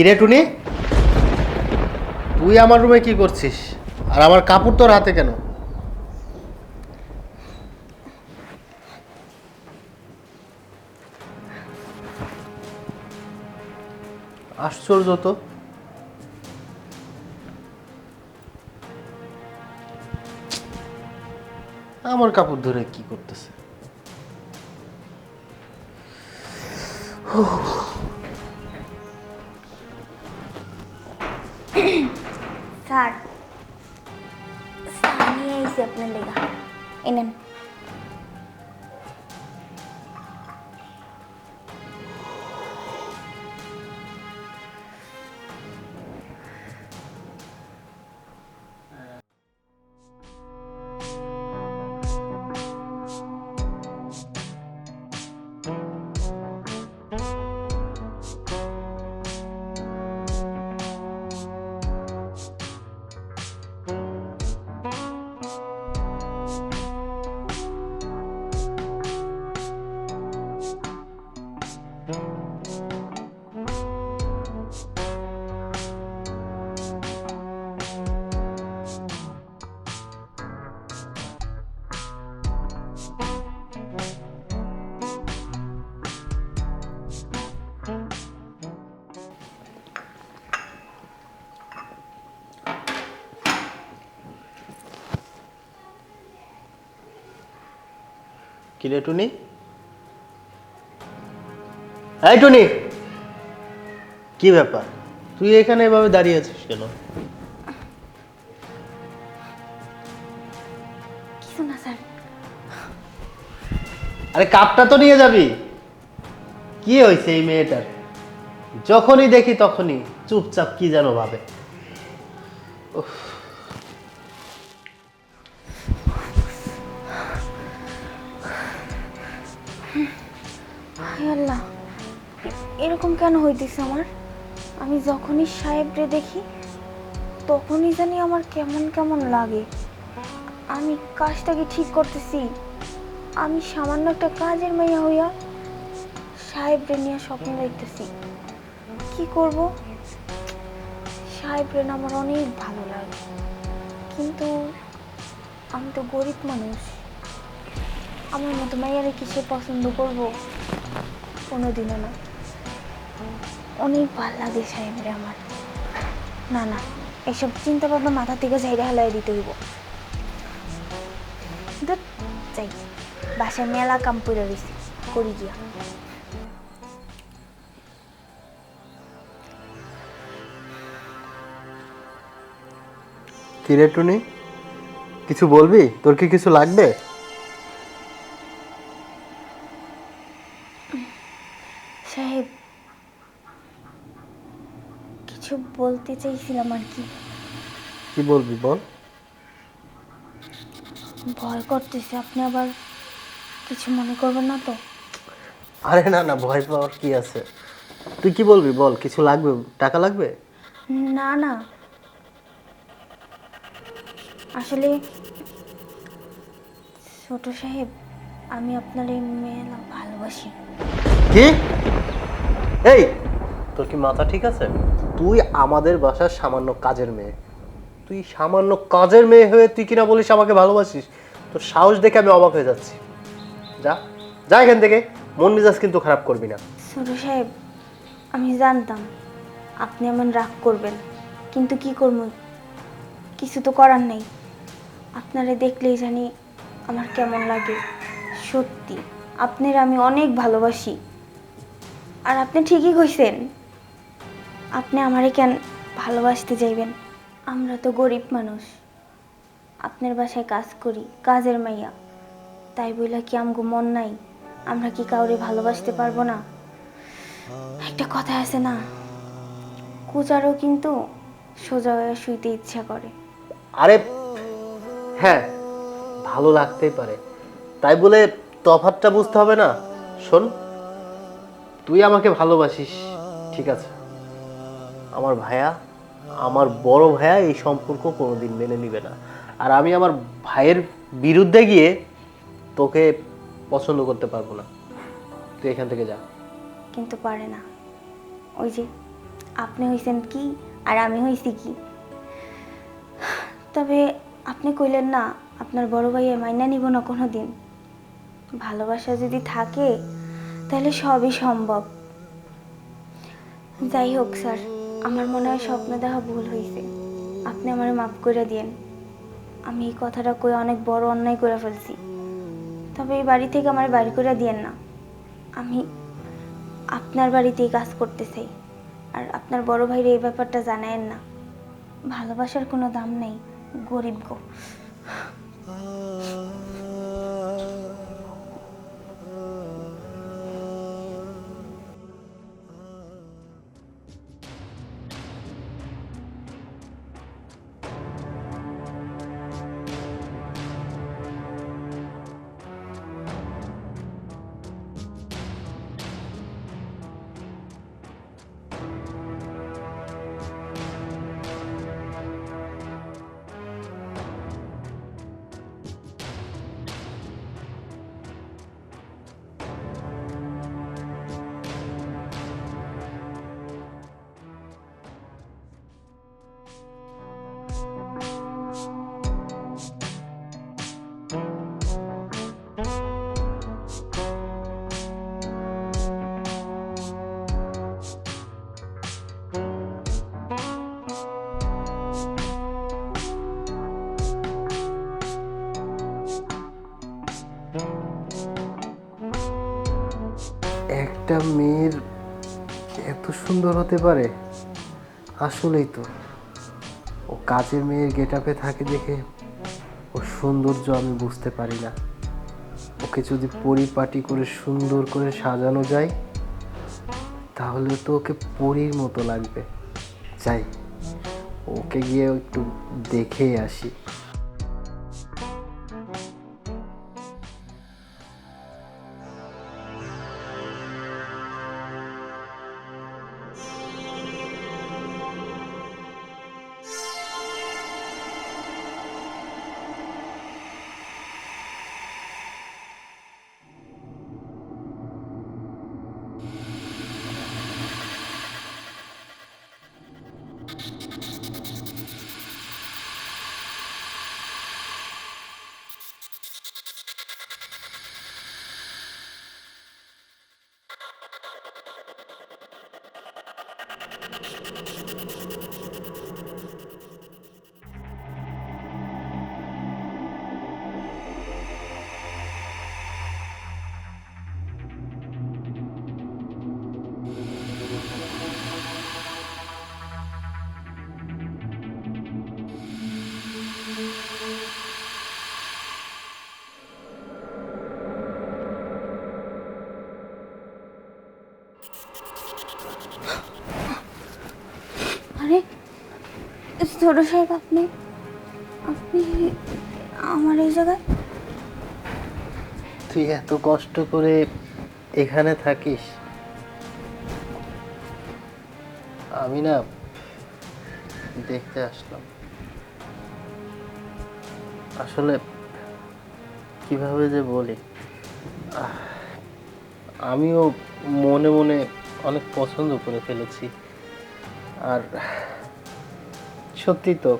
কিরে টুনি? তুই আমার রুমে কি করছিস? আর আমার কাপড় তোর হাতে কেন? আশ্চর্য তো। আমার কাপড় ধরে কি করতেছে? স্যার নিয়ে এসে আপনার লেগা এনেন কিরে টুনি? এই টুনি! কি ব্যাপার? তুই এখানে এভাবে দাঁড়িয়ে আছিস কেন? কিছু না স্যার। আরে কাপটা তো নিয়ে যাবি? কি হয়েছে এই মেয়েটার? যখনই দেখি তখনই চুপচাপ কি যেন ভাবে। উফ, আল্লাহ, এরকম কেন হইতেছে আমার? আমি যখনই সাহেবরে দেখি, তখনই জানি আমার কেমন কেমন লাগে। আমি কাজটাকে ঠিক করতেছি। আমি সামান্য একটা কাজের মেয়ে হইয়া সাহেবরে নিয়ে স্বপ্ন দেখতেছি। কি করব? সাহেবরে আমার অনেক ভালো লাগে। কিন্তু আমি তো গরিব মানুষ। আমার মতো মাইয়ারে কি সে পছন্দ করব? কোনোদিনও না। অনেক ভালো লাগে সাহেবরে আমার। না না এসব চিন্তা ভাবনা মাথা থেকে ঝাইরে হালাই দিতে হইব। যাই বাসায় মেলা কাম করে রয়েছি করি গিয়া। কিরে টুনি? কিছু বলবি? তোর কি কিছু লাগবে? সাহেব কিছু বলতে চাইছিলাম আর কি। কি বলবি বল? ভয় করতেছে আপনি আবার কিছু মনে করবেন না তো? আরে না না ভয় পাওয়ার কি আছে? তুই কি বলবি বল কিছু লাগবে টাকা লাগবে? না না। আসলে ছোট সাহেব আমি আপনার এই মেলা ভালোবাসি। কি? এই তোর কি মাথা ঠিক আছে? তুই আমাদের বাসার সামান্য কাজের মেয়ে। তুই সামান্য কাজের মেয়ে হয়ে তুই কিনা বলিস আমাকে ভালোবাসিস? তোর সাহস দেখে আমি অবাক হয়ে যাচ্ছি। যা যা এখান থেকে। মন মেজাজ কিন্তু খারাপ করবি না। ছোট সাহেব আমি জানতাম আপনি এমন রাগ করবেন কিন্তু কি করব? কিছু তো করার নেই। আপনারে দেখলেই জানি আমার কেমন লাগে। সত্যি আপনার আমি অনেক ভালোবাসি। আর আপনি ঠিকই কইছেন। আপনি আমারে কেন ভালোবাসতে যাইবেন? আমরা তো গরিব মানুষ। আপনার বাসায় কাজ করি, কাজের মাইয়া। তাই বইলা কি আমগো মন নাই? আমরা কি কাউরে ভালোবাসতে পারব না? একটা কথা আছে না কুচারও কিন্তু সোজা হয়ে শুইতে ইচ্ছা করে। আরে হ্যাঁ ভালো লাগতেই পারে। তাই বলে তফাতটা বুঝতে হবে না? শোন। তুই আমাকে ভালোবাসিস, ঠিক আছে। আমার ভাইয়া, আমার বড় ভাইয়া এই সম্পর্ক কোনোদিন মেনে নিবে না। আর আমি আমার ভাইয়ের বিরুদ্ধে গিয়ে তোকে পছন্দ করতে পারব না। তুই এখান থেকে যা। কিন্তু পারে না। ওই যে, আপনি হইছেন কি আর আমি হইছি কি? তবে আপনি কইলেন না, আপনার বড় ভাইয়ে মাইনা নিব না কোনো দিন ভালোবাসা যদি থাকে তাহলে সবই সম্ভব। যাই হোক, স্যার, আমার মনে হয় স্বপ্ন দেখা ভুল হয়েছে। আপনি আমার মাফ করে দিন আমি এই কথাটা কই অনেক বড় অন্যায় করে ফেলছি। তবে এই বাড়ি থেকে আমার বাড়ি করে দিয়েন না। আমি আপনার বাড়িতেই কাজ করতে চাই। আর আপনার বড় ভাইরে এই ব্যাপারটা জানায়েন না। ভালোবাসার কোনো দাম নেই, গরিব গো। একটা মেয়ের এত সুন্দর হতে পারে? আসলেই তো। ও কাজের মেয়ের গেটআপে থাকে দেখে ও সৌন্দর্য আমি বুঝতে পারি না। ওকে যদি পরিপাটি করে সুন্দর করে সাজানো যায়, তাহলে তো ওকে পরীর মতো লাগবে। যাই, ওকে গিয়ে একটু দেখেই আসি। আরে, ছোট সাহেব, আপনি আপনি আমার এই জায়গায়? তুই এত কষ্ট করে এখানে থাকিস। আমি না দেখতে আসলাম। আসলে কীভাবে যে বলি আমিও মনে মনে অনেক পছন্দ করে ফেলেছি। আর সত্যি তো,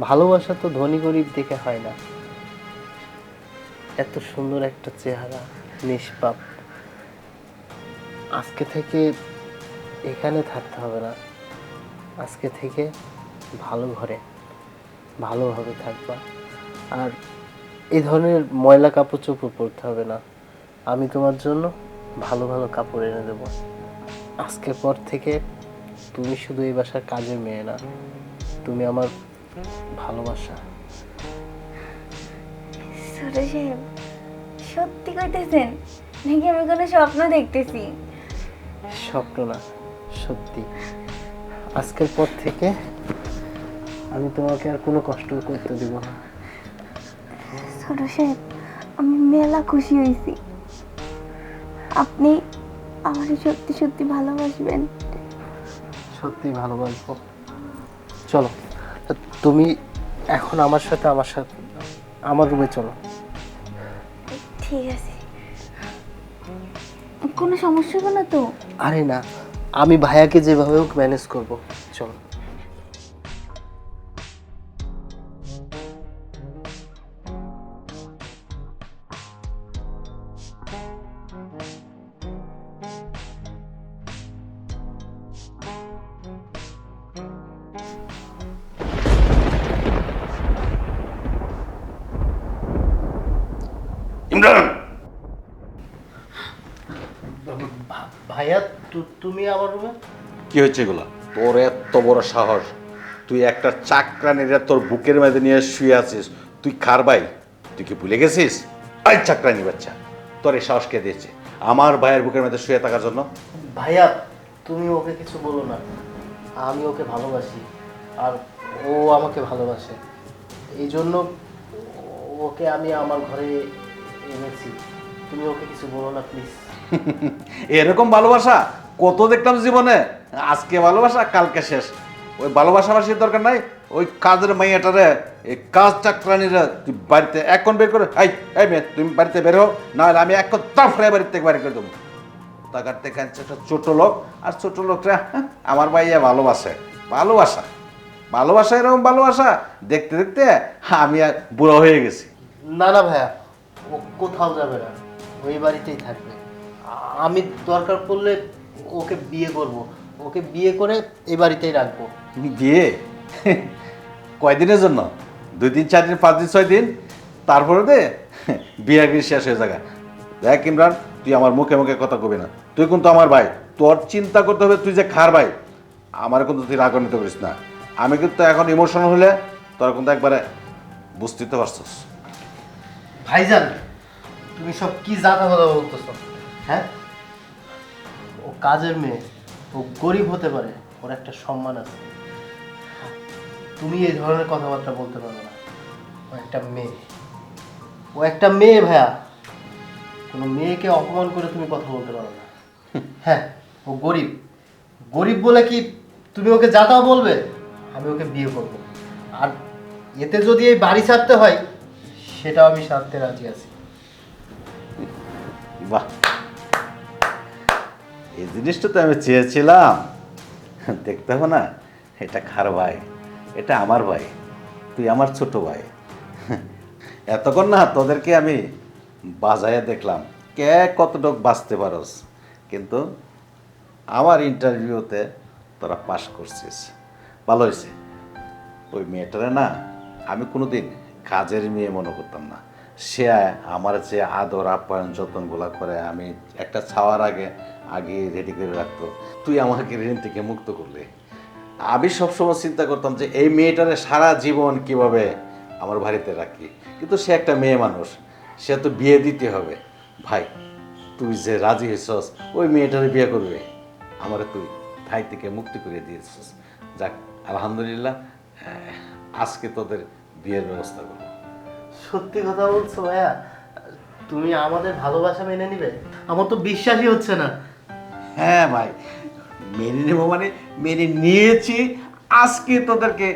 ভালোবাসা তো ধনী গরিব দেখে হয় না। এত সুন্দর একটা চেহারা, নিষ্পাপ। আজকে থেকে এখানে থাকতে হবে না। আজকে থেকে ভালো ঘরে, ভালোভাবে থাকবা। আর এই ধরনের ময়লা কাপড় চোপড় পরতে হবে না। আমি তোমার জন্য ভালো ভালো কাপড় এনে দেবো। আজকের পর থেকে তুমি শুধু এই বাসার কাজের মেয়ে না তুমি আমার ভালোবাসা। ছোট সাহেব সত্যি কইতেছেন? নাকি আমি কোনো স্বপ্ন দেখতেছি? স্বপ্ন না সত্যি। আজকের পর থেকে আমি তোমাকে আর কোনো কষ্ট করতে দিব না। ছোট সাহেব আমি মেলা খুশি হয়েছি। আপনি আমার সত্যি সত্যি ভালোবাসবেন। সত্যি ভালো গল্প। চলো তুমি এখন আমার সাথে আমার সাথে আমার রুমে চলো। ঠিক আছে। কোনো সমস্যা হবে না তো? আরে না আমি ভাইয়াকে যেভাবে হোক ম্যানেজ করব। চল। তুমি আমার রুমে? কি হচ্ছে এগুলা? তোর এত বড় সাহস। তুই একটা চাকরা নিয়ে তোর বুকের মধ্যে নিয়ে শুয়ে আছিস। তুই খার ভাই? তুই কি ভুলে গেছিস? আই চাকরানি বাচ্চা। তোর এই সাহস কে দিয়েছে? আমার ভাইয়ের বুকের মধ্যে শুয়ে থাকার জন্য? ভাইয়া তুমি ওকে কিছু বলো না। আমি ওকে ভালোবাসি। আর ও আমাকে ভালোবাসে। এই জন্য ওকে আমি আমার ঘরে এনেছি। তুমি ওকে কিছু বলো না প্লিজ এরকম ভালোবাসা? কত দেখলাম জীবনে? আজকে ভালোবাসা কালকে শেষ। ওই ভালোবাসাবাসির দরকার নাই ওই কাজের মাইয়াটারে এই কাজ চাকরানিরা তুই বাড়িতে এখন বের করে এই এই মেয়ে তুমি বাড়িতে বের হও নাহলে আমি এখন তাফরে বাড়িতে থেকে করে দেবো। টাকার থেকে একটা ছোট লোক আর ছোট লোকটা হ্যাঁ, আমার ভাইয়া ভালোবাসে ভালোবাসা। ভালোবাসা এরকম ভালোবাসা দেখতে দেখতে আমি আর বুড়ো হয়ে গেছি। না না ভাইয়া ও কোথাও যাবে না ওই বাড়িতেই থাকবে। আমি দরকার পড়লে ওকে বিয়ে করব। ওকে বিয়ে করে এই বাড়িতেই রাখব। বিয়ে? কয়দিনের জন্য? দুই দিন চার দিন পাঁচ দিন ছয় দিন? তারপরে দে বিয়ে শেষ হয়ে যাবে দেখ ইমরান তুই আমার মুখে মুখে কথা কবি না। তুই কিন্তু আমার ভাই। তোর চিন্তা করতে হবে তুই যে খার ভাই। আমার কিন্তু তুই রাগান্বিত করিস না। আমি কিন্তু এখন ইমোশনাল হলে তোর কিন্তু একবারে বুঝতে তো পারছিস। ভাইজান তুমি সব কি জাতা কথা বলতেছ? হ্যাঁ? ও কাজের মেয়ে, ও গরিব হতে পারে, ওর একটা সম্মান আছে। তুমি এই ধরনের কথাবার্তা বলতে পারো না। ও একটা মেয়ে। ও একটা মেয়ে, ভাইয়া। কোনো মেয়েকে অপমান করে তুমি কথা বলতে পারো না। হ্যাঁ ও গরিব। গরিব বলে কি তুমি ওকে যাতাও বলবে, আমি ওকে বিয়ে করব। আর এতে যদি এই বাড়ি ছাড়তে হয়, সেটাও আমি সারতে রাজি আছি। বাহ। জিনিসটা তো আমি চেয়েছিলাম। দেখতে হবে না, এটা খার ভাই? এটা আমার ভাই, তুই আমার ছোট ভাই। এতক্ষণ না তোদেরকে আমি বাজায় দেখলাম, কে কতটুক বাঁচতে পারস। কিন্তু আমার ইন্টারভিউতে তোরা পাশ করছিস। ভালো হয়েছে। ওই মেয়েটারে না আমি কোনোদিন কাজের মেয়ে মনে করতাম না। সে আমার যে আদর, আপ্যায়ন, যত্নগুলো করে আমি একটা ছাওয়ার আগে আগে রেডি করে রাখতো। তুই আমাকে ঋণ থেকে মুক্ত করলে। আমি সবসময় চিন্তা করতাম যে এই মেয়েটারে সারা জীবন কীভাবে আমার বাড়িতে রাখি। কিন্তু সে একটা মেয়ে মানুষ, সে তো বিয়ে দিতে হবে। ভাই, তুই যে রাজি হয়েছস, ওই মেয়েটারে বিয়ে করবে। আমার তুই ভাই থেকে মুক্তি করে দিয়েছিস। যাক, আলহামদুলিল্লাহ আজকে তোদের বিয়ের ব্যবস্থা করব। সত্যি কথা বলছো ভাইয়া? তুমি আমাদের ভালোবাসা মেনে নিবে? আমার তো বিশ্বাসই হচ্ছে না। হ্যাঁ ভাই মেনে নেব মানে মেনে নিয়েছি আজকে তোদেরকে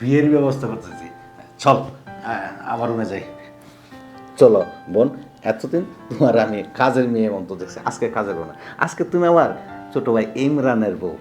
বিয়ের ব্যবস্থা করতেছি। চল আমার রুমে যাই। চলো বোন এতদিন তোমার আমি কাজের মেয়ে মতো দেখছি। আজকে কাজের বউ না। আজকে তুমি আমার ছোট ভাই ইমরানের বউ।